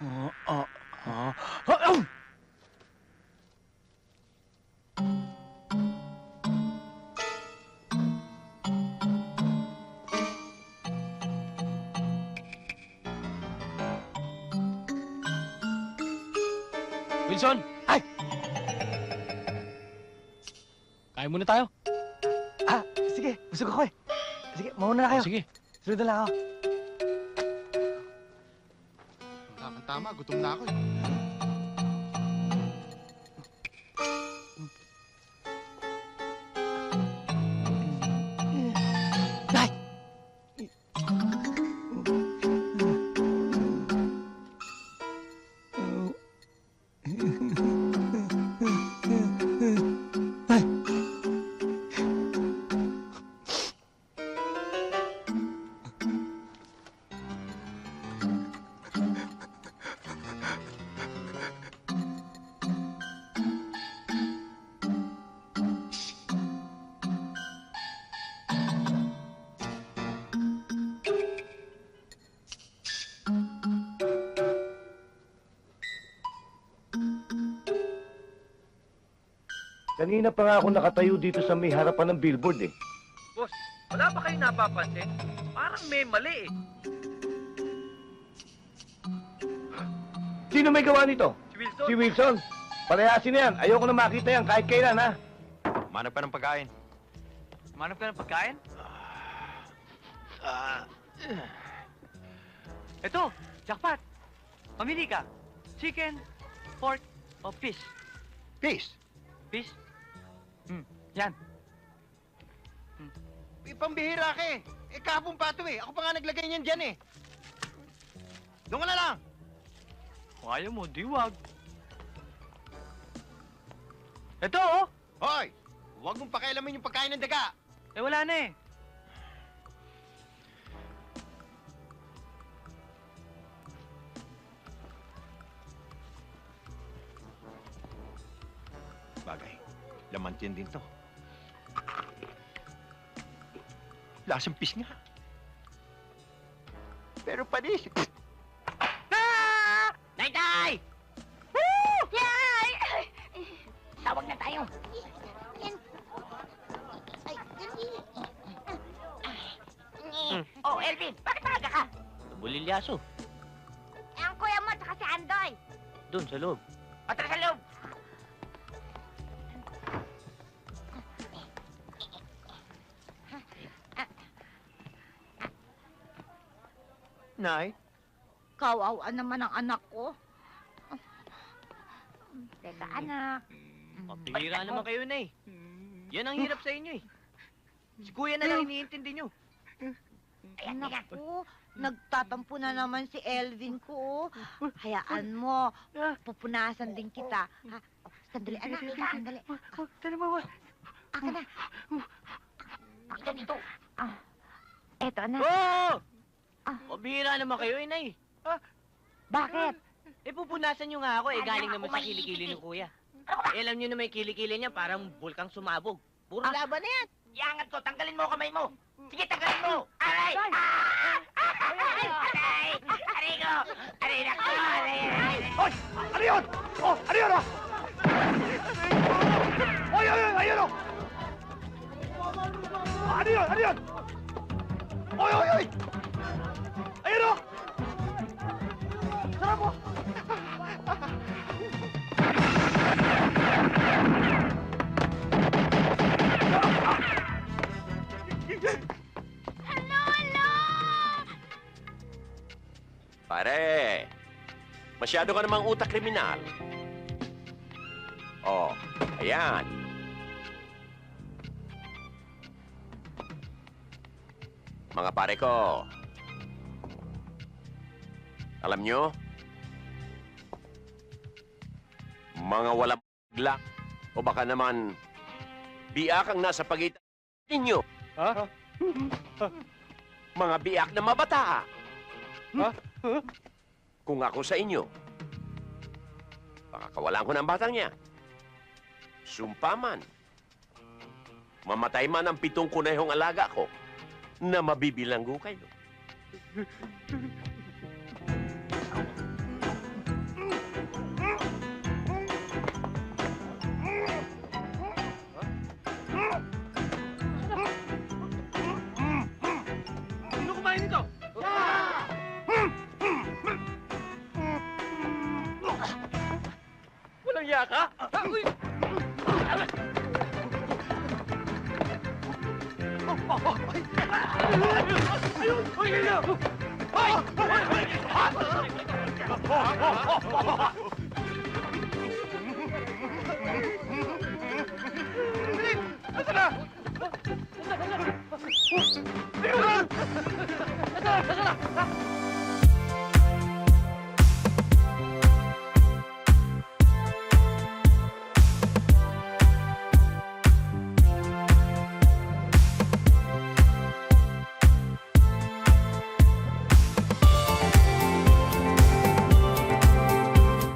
Wilson! Ay! Kain muna tayo. Ah, sige. Busog ako eh. Sige, mauna na kayo. Sige. Sunod na lang ako. Tama-tama, gutom na ako eh. Kanina pa nga ako nakatayo dito sa may harapan ng billboard eh. Boss, wala ba kayo napapansin? Parang may mali eh. Sino may gawa nito? Si Wilson. Si Wilson. Palayasin na yan. Ayoko na makita yan kahit kailan ha. Manap ka ng pagkain. Manap ka ng pagkain? Ito, jackpot. Pamili ka. Chicken, pork, o fish. Peace. Fish? Hmm, yan. Eh, pambihira ka eh. Eh, kahapon pa ito eh. Ako pa nga naglagay niyan dyan eh. Doon ka na lang. Kung ayaw mo, diwag. Ito oh! Hoy! Huwag mong pakialamin yung pagkain ng daga. Eh wala na eh. Bagay. Lamantin din to. Lasang pis nga. Pero panis. Nay-tay! Woo! Yay! Tawag na tayo. Ay, dali. Oh, Elvin, bakit maaga ka? Bulilyaso. Ang kuya mo, tsaka si Andoy. Doon sa loob. Nay, Kawawa naman ang anak ko. Teka, anak. Pambihira naman kayo na eh. Yan ang hirap sa inyo eh. Si kuya na lang iniintindi nyo. Ayan, Anak ko, nagtatampo na naman si Elvin ko. oh. Hayaan mo, pupunasan din kita. Ha? Oh, sandali, anak, sandali. Akin na. Ito, dito. Ah, eto, anak. Oh! Ah. Pambihira naman kayo eh, nay. Bakit? Eh, pupunasan nyo nga ako eh. Alam Galing ako, naman sa maiipit kilikili eh. ng kuya. Eh, alam nyo na may kilikili niya, parang bulkang sumabog. Puro Ah. laban na yan. Iangat ko, tanggalin mo kamay mo. Sige, tanggalin mo. Aray! Ah! Aray! Aray! Aray ko! Aray na ko! Aray! Aray! Hoy! Ano yun? Oh, ano yun oh? Hoy, hoy, hoy, ayun oh! Ano yun? Ano yun? Hoy, hoy, hoy! Pare, masyado ka namang utak kriminal. Oh, ayan. Mga pare ko, alam nyo, mga walang glak o baka naman biak ang nasa pagitan ninyo. Ha? Mga biak na mabata. Ha? Kung ako sa inyo, baka kawalan ko ng batang niya. Sumpa man. Mamatay man ang pitong kunehong alaga ko na mabibilanggo kayo. Nahiya ka? Ha, uy! Tara! Tara! Tara! Tara!